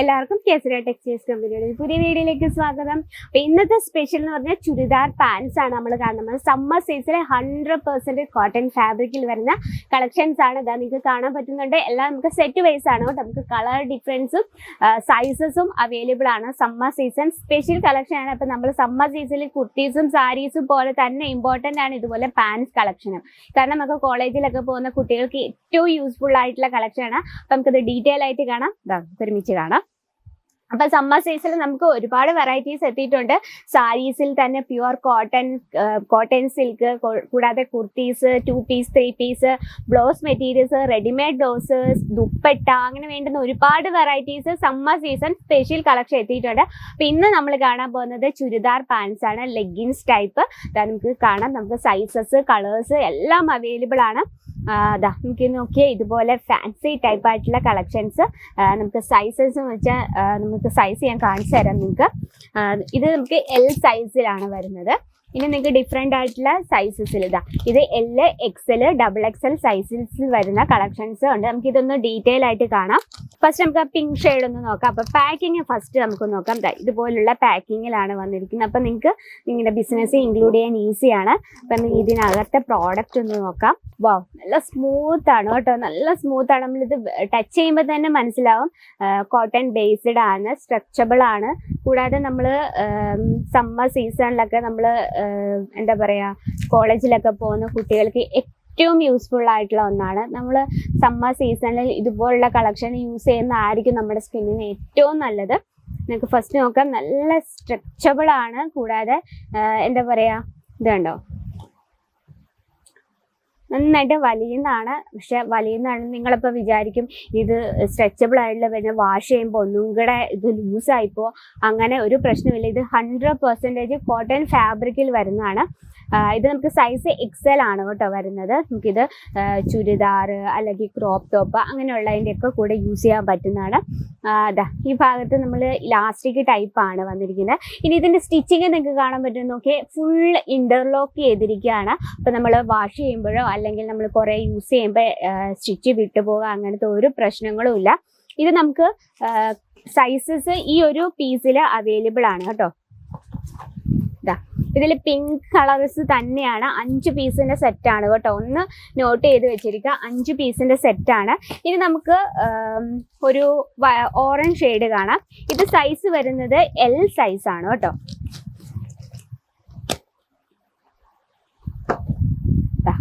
എല്ലാവർക്കും കേസര ടെക്സ്റ്റൈൽസ് കമ്പനിയുടെ പുതിയ വീഡിയോയിലേക്ക് സ്വാഗതം. അപ്പോൾ ഇന്നത്തെ സ്പെഷ്യൽ എന്ന് പറഞ്ഞാൽ ചുരിദാർ പാൻസ് ആണ് നമ്മൾ കാണുന്നത്. സമ്മർ സീസണിലെ ഹൺഡ്രഡ് പെർസെന്റ് കോട്ടൺ ഫാബ്രിക്കിൽ വരുന്ന കളക്ഷൻസ് ആണ് ഇതാ നിങ്ങൾക്ക് കാണാൻ പറ്റുന്നുണ്ട്. എല്ലാം നമുക്ക് സെറ്റ് വൈസ് ആണ് നമുക്ക് കളർ ഡിഫറൻസും സൈസസും അവൈലബിൾ ആണ്. സമ്മർ സീസൺ സ്പെഷ്യൽ കളക്ഷൻ ആണ്. അപ്പോൾ നമ്മൾ സമ്മർ സീസണിൽ കുർത്തീസും സാരീസും പോലെ തന്നെ ഇമ്പോർട്ടന്റ് ആണ് ഇതുപോലെ പാൻസ് കളക്ഷനും കാരണം നമുക്ക് കോളേജിലൊക്കെ പോകുന്ന കുട്ടികൾക്ക് ഏറ്റവും യൂസ്ഫുൾ ആയിട്ടുള്ള കളക്ഷൻ ആണ്. അപ്പൊ നമുക്കത് ഡീറ്റെയിൽ ആയിട്ട് കാണാം. ഒരുമിച്ച് കാണാം. അപ്പൊ സമ്മർ സീസണിൽ നമുക്ക് ഒരുപാട് വെറൈറ്റീസ് എത്തിയിട്ടുണ്ട്. സാരീസിൽ തന്നെ പ്യുവർ കോട്ടൺ കോട്ടൺ സിൽക്ക് കൂടാതെ kurtis two piece three piece blouse materials readymade blouse dupatta അങ്ങനെ വേണ്ടുന്ന ഒരുപാട് varieties summer season special collection എത്തിയിട്ടുണ്ട്. അപ്പൊ ഇന്ന് നമ്മൾ കാണാൻ പോകുന്നത് ചുരിദാർ പാൻസ് ആണ്. ലെഗിൻസ് ടൈപ്പ് നമുക്ക് കാണാം. നമുക്ക് സൈസസ് കളേഴ്സ് എല്ലാം അവൈലബിൾ ആണ്. ദാ നമുക്ക് നോക്കിയാൽ ഇതുപോലെ ഫാൻസി ടൈപ്പ് ആയിട്ടുള്ള കളക്ഷൻസ് നമുക്ക് സൈസസ് എന്ന് വെച്ചാൽ നമുക്ക് സൈസ് ഞാൻ കാണിച്ചു തരാം നിങ്ങൾക്ക്. ഇത് നമുക്ക് എൽ സൈസിലാണ് വരുന്നത്. ഇനി നിങ്ങൾക്ക് ഡിഫറെന്റ് ആയിട്ടുള്ള സൈസസിൽ ഇതാ. ഇത് എൽ എക്സൽ ഡബിൾ എക്സൽ സൈസസിൽ വരുന്ന കളക്ഷൻസ് ഉണ്ട്. നമുക്ക് ഇതൊന്ന് ഡീറ്റെയിൽ ആയിട്ട് കാണാം. ഫസ്റ്റ് നമുക്ക് ആ പിങ്ക് ഷെയ്ഡ് ഒന്ന് നോക്കാം. അപ്പോൾ പാക്കിങ് ഫസ്റ്റ് നമുക്ക് നോക്കാം. ഇതുപോലുള്ള പാക്കിങ്ങിലാണ് വന്നിരിക്കുന്നത്. അപ്പോൾ നിങ്ങൾക്ക് നിങ്ങളുടെ ബിസിനസ് ഇൻക്ലൂഡ് ചെയ്യാൻ ഈസിയാണ് അപ്പം ഇതിനകത്തെ പ്രോഡക്റ്റ് ഒന്ന് നോക്കാം. വാ നല്ല സ്മൂത്ത് ആണ് കേട്ടോ. നല്ല സ്മൂത്ത് ആണ്. നമ്മളിത് ടച്ച് ചെയ്യുമ്പോൾ തന്നെ മനസ്സിലാവും. കോട്ടൺ ബേസ്ഡ് ആണ് സ്ട്രെച്ചബിൾ ആണ്. കൂടാതെ നമ്മൾ സമ്മർ സീസണിലൊക്കെ നമ്മൾ എന്താ പറയുക കോളേജിലൊക്കെ പോകുന്ന കുട്ടികൾക്ക് ഏറ്റവും യൂസ്ഫുൾ ആയിട്ടുള്ള ഒന്നാണ്. നമ്മൾ സമ്മർ സീസണിൽ ഇതുപോലുള്ള കളക്ഷൻ യൂസ് ചെയ്യുന്നതായിരിക്കും നമ്മുടെ സ്കിന്നിന് ഏറ്റവും നല്ലത്. നിങ്ങൾക്ക് ഫസ്റ്റ് നോക്കാം. നല്ല സ്ട്രെച്ചബിൾ ആണ്. കൂടാതെ എന്താ പറയുക ഇത് കണ്ടോ നന്നായിട്ട് വലിയുന്നതാണ്. പക്ഷെ വലിയുന്നതാണ് നിങ്ങളിപ്പോൾ വിചാരിക്കും. ഇത് സ്ട്രെച്ചബിൾ ആയിട്ടുള്ള പിന്നെ വാഷ് ചെയ്യുമ്പോൾ ഒന്നും കൂടെ ഇത് ലൂസായിപ്പോൾ അങ്ങനെ ഒരു പ്രശ്നമില്ല. ഇത് ഹൺഡ്രഡ് പെർസെന്റേജ് കോട്ടൺ ഫാബ്രിക്കിൽ വരുന്നതാണ്. ഇത് നമുക്ക് സൈസ് എക്സൽ ആണ് കേട്ടോ വരുന്നത്. നമുക്കിത് ചുരിദാർ അല്ലെങ്കിൽ ക്രോപ്പ് ടോപ്പ് അങ്ങനെയുള്ളതിന്റെ ഒക്കെ കൂടെ യൂസ് ചെയ്യാൻ പറ്റുന്നതാണ്. അതാ ഈ ഭാഗത്ത് നമ്മൾ ഇലാസ്റ്റിക് ടൈപ്പ് ആണ് വന്നിരിക്കുന്നത്. ഇനി ഇതിന്റെ സ്റ്റിച്ചിങ് നിങ്ങൾക്ക് കാണാൻ പറ്റും നോക്കി ഫുൾ ഇന്റർലോക്ക് ചെയ്തിരിക്കുകയാണ്. അപ്പോൾ നമ്മൾ വാഷ് ചെയ്യുമ്പോഴോ അല്ലെങ്കിൽ നമ്മൾ കുറേ യൂസ് ചെയ്യുമ്പോൾ സ്റ്റിച്ച് വിട്ടുപോകുക അങ്ങനത്തെ ഒരു പ്രശ്നങ്ങളും ഇത് നമുക്ക് സൈസസ് ഈ ഒരു പീസിൽ അവൈലബിൾ ആണ് കേട്ടോ. ഇതിൽ പിങ്ക് കളേഴ്സ് തന്നെയാണ്. അഞ്ച് പീസിന്റെ സെറ്റാണ് കേട്ടോ. ഒന്ന് നോട്ട് ചെയ്ത് വെച്ചിരിക്കുക. അഞ്ച് പീസിന്റെ സെറ്റാണ് ഇനി നമുക്ക് ഒരു ഓറഞ്ച് ഷെയ്ഡ് കാണാം. ഇത് സൈസ് വരുന്നത് എൽ സൈസാണ് കേട്ടോ ദാ.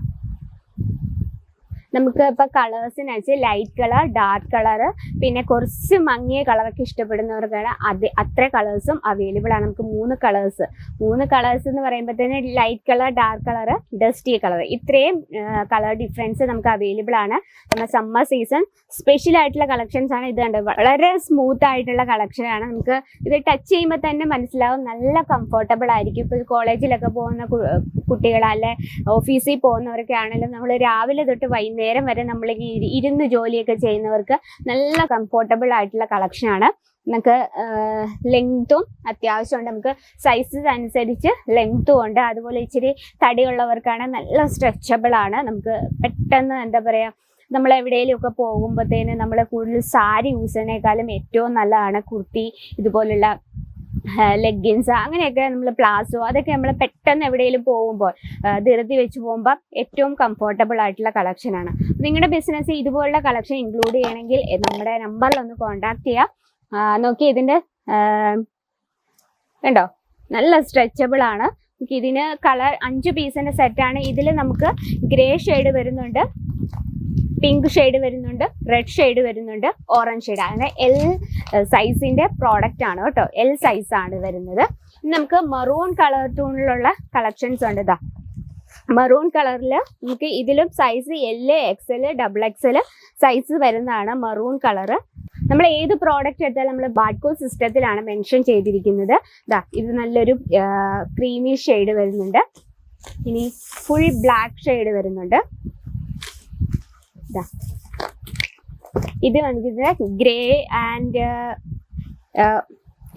നമുക്ക് ഇപ്പൊ കളേഴ്സിനനുസരിച്ച് ലൈറ്റ് കളർ ഡാർക്ക് കളർ പിന്നെ കുറച്ച് മങ്ങിയ കളറൊക്കെ ഇഷ്ടപ്പെടുന്നവർക്കാണ് അത് അത്ര കളേഴ്സും അവൈലബിൾ ആണ്. നമുക്ക് മൂന്ന് കളേഴ്സ് മൂന്ന് കളേഴ്സ് എന്ന് പറയുമ്പോൾ തന്നെ light colour dark colour dusty colour ഇത്രയും കളർ ഡിഫറൻസ് നമുക്ക് അവൈലബിൾ ആണ്. നമ്മുടെ സമ്മർ സീസൺ സ്പെഷ്യൽ ആയിട്ടുള്ള കളക്ഷൻസ് ആണ് ഇത് കണ്ടത്. വളരെ സ്മൂത്ത് ആയിട്ടുള്ള കളക്ഷൻ ആണ്. നമുക്ക് ഇത് ടച്ച് ചെയ്യുമ്പോൾ തന്നെ മനസ്സിലാവും. നല്ല കംഫർട്ടബിൾ ആയിരിക്കും. ഇപ്പോൾ കോളേജിലൊക്കെ പോകുന്ന കുട്ടികൾ അല്ലെ ഓഫീസിൽ പോകുന്നവരൊക്കെ ആണെങ്കിലും നമ്മൾ രാവിലെ തൊട്ട് വൈകുന്നേരം വരെ നമ്മൾ ഇരുന്ന് ജോലിയൊക്കെ ചെയ്യുന്നവർക്ക് നല്ല കംഫോർട്ടബിൾ ആയിട്ടുള്ള കളക്ഷൻ ആണ്. നമുക്ക് ലെങ്ത്തും അത്യാവശ്യമുണ്ട്. നമുക്ക് സൈസസ് അനുസരിച്ച് ലെങ്ത്തും ഉണ്ട്. അതുപോലെ ഇച്ചിരി തടിയുള്ളവർക്കാണ് നല്ല സ്ട്രെച്ചബിൾ ആണ്. നമുക്ക് പെട്ടെന്ന് എന്താ പറയുക നമ്മൾ എവിടെയെങ്കിലും ഒക്കെ പോകുമ്പോഴത്തേന് നമ്മൾ കൂടുതൽ സാരി യൂസ് ചെയ്യുന്നതിനേക്കാളും ഏറ്റവും നല്ലതാണ് കുർത്തി ഇതുപോലുള്ള ലെഗിൻസ് അങ്ങനെയൊക്കെ നമ്മൾ പ്ലാസോ അതൊക്കെ നമ്മൾ പെട്ടെന്ന് എവിടെയെങ്കിലും പോകുമ്പോൾ ധൃതി വെച്ച് പോകുമ്പോൾ ഏറ്റവും കംഫർട്ടബിൾ ആയിട്ടുള്ള കളക്ഷനാണ് നിങ്ങളുടെ ബിസിനസ് ഇതുപോലുള്ള കളക്ഷൻ ഇൻക്ലൂഡ് ചെയ്യണമെങ്കിൽ നമ്മുടെ നമ്പറിൽ ഒന്ന് കോൺടാക്ട് ചെയ്യാം. നോക്കി ഇതിന്റെ ആ, കണ്ടോ? നല്ല സ്ട്രെച്ചബിൾ ആണ്. ഇതിന് കളർ അഞ്ച് പീസിന്റെ സെറ്റാണ് ഇതിൽ നമുക്ക് ഗ്രേ ഷെയ്ഡ് വരുന്നുണ്ട്. പിങ്ക് ഷെയ്ഡ് വരുന്നുണ്ട് റെഡ് ഷെയ്ഡ് വരുന്നുണ്ട് ഓറഞ്ച് ഷെയ്ഡ് അങ്ങനെ എൽ സൈസിന്റെ പ്രോഡക്റ്റ് ആണ് കേട്ടോ. എൽ സൈസ് ആണ് വരുന്നത്. നമുക്ക് മറൂൺ കളർ ടൂണിലുള്ള കളക്ഷൻസ് ഉണ്ട് ഇതാ. മറൂൺ കളറിൽ നമുക്ക് ഇതിലും size L XL double L size വരുന്നതാണ് മറൂൺ കളറ് നമ്മൾ ഏത് പ്രോഡക്റ്റ് എടുത്താലും നമ്മൾ ബാഡ്കോ സിസ്റ്റത്തിലാണ് മെൻഷൻ ചെയ്തിരിക്കുന്നത്. ദാ ഇത് നല്ലൊരു ക്രീമി ഷെയ്ഡ് വരുന്നുണ്ട്. ഇനി ഫുൾ ബ്ലാക്ക് ഷെയ്ഡ് വരുന്നുണ്ട്. ഇത് വന്നിട്ട് ഗ്രേ ആൻഡ്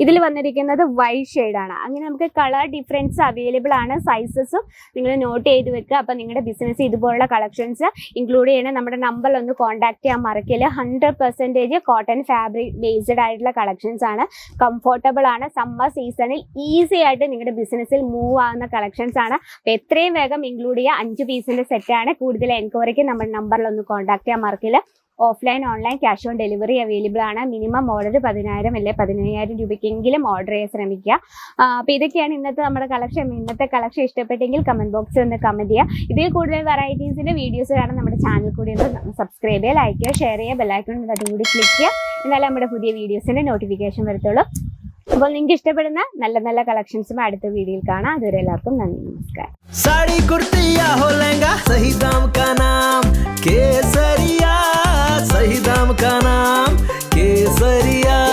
ഇതിൽ വന്നിരിക്കുന്നത് വൈറ്റ് ആണ്. അങ്ങനെ നമുക്ക് കളർ ഡിഫറൻസ് അവൈലബിൾ ആണ് സൈസസും നിങ്ങൾ നോട്ട് ചെയ്ത് വെക്കുക. അപ്പം നിങ്ങളുടെ ബിസിനസ് ഇതുപോലുള്ള കളക്ഷൻസ് ഇൻക്ലൂഡ് ചെയ്യണം. നമ്മുടെ നമ്പറിൽ ഒന്ന് കോൺടാക്ട് ചെയ്യാൻ മറക്കില്ല hundred percentage cotton fabric based ആയിട്ടുള്ള കളക്ഷൻസ് ആണ്. കംഫോർട്ടബിൾ ആണ്. സമ്മർ സീസണിൽ ഈസി ആയിട്ട് നിങ്ങളുടെ ബിസിനസ്സിൽ മൂവ് ആവുന്ന കളക്ഷൻസ് ആണ്. അപ്പോൾ എത്രയും വേഗം ഇൻക്ലൂഡ് ചെയ്യുക. അഞ്ച് പീസിന്റെ സെറ്റാണ് കൂടുതൽ എൻക്വയറിക്ക് നമ്മുടെ നമ്പറിൽ ഒന്ന് കോൺടാക്ട് ചെയ്യാൻ മറക്കില്ല offline online cash on delivery available ആണ്. മിനിമം ഓർഡർ പതിനായിരം അല്ലെ? പതിനയ്യായിരം രൂപയ്ക്കെങ്കിലും ഓർഡർ ചെയ്യാൻ ശ്രമിക്കുക. അപ്പോൾ ഇതൊക്കെയാണ് ഇന്നത്തെ നമ്മുടെ കളക്ഷൻ ഇന്നത്തെ കളക്ഷൻ ഇഷ്ടപ്പെട്ടെങ്കിൽ കമന്റ് ബോക്സിൽ ഒന്ന് കമന്റ് ചെയ്യുക. ഇതിൽ കൂടുതൽ വെറൈറ്റീസിന്റെ വീഡിയോസ് കാണാൻ നമ്മുടെ ചാനൽ കൂടി ഒന്ന് സബ്സ്ക്രൈബ് ചെയ്യുക ലൈക്ക് ചെയ്യുക ഷെയർ ചെയ്യുക ബെല്ലൈക്കൺ അതും കൂടി ക്ലിക്ക് ചെയ്യുക. എന്നാലും നമ്മുടെ പുതിയ വീഡിയോസിന്റെ നോട്ടിഫിക്കേഷൻ വരത്തുള്ളൂ. അപ്പോൾ നിങ്ങൾക്ക് ഇഷ്ടപ്പെടുന്ന നല്ല നല്ല കളക്ഷൻസും അടുത്ത വീഡിയോയിൽ കാണാം. അതുവരെ എല്ലാവർക്കും നന്ദി നമസ്കാരം. സാരി കുർത്തിയാ ഹോ ലഹംഗ സഹി ദാം കാ നാം കേസരിയ का नाम केसरिया।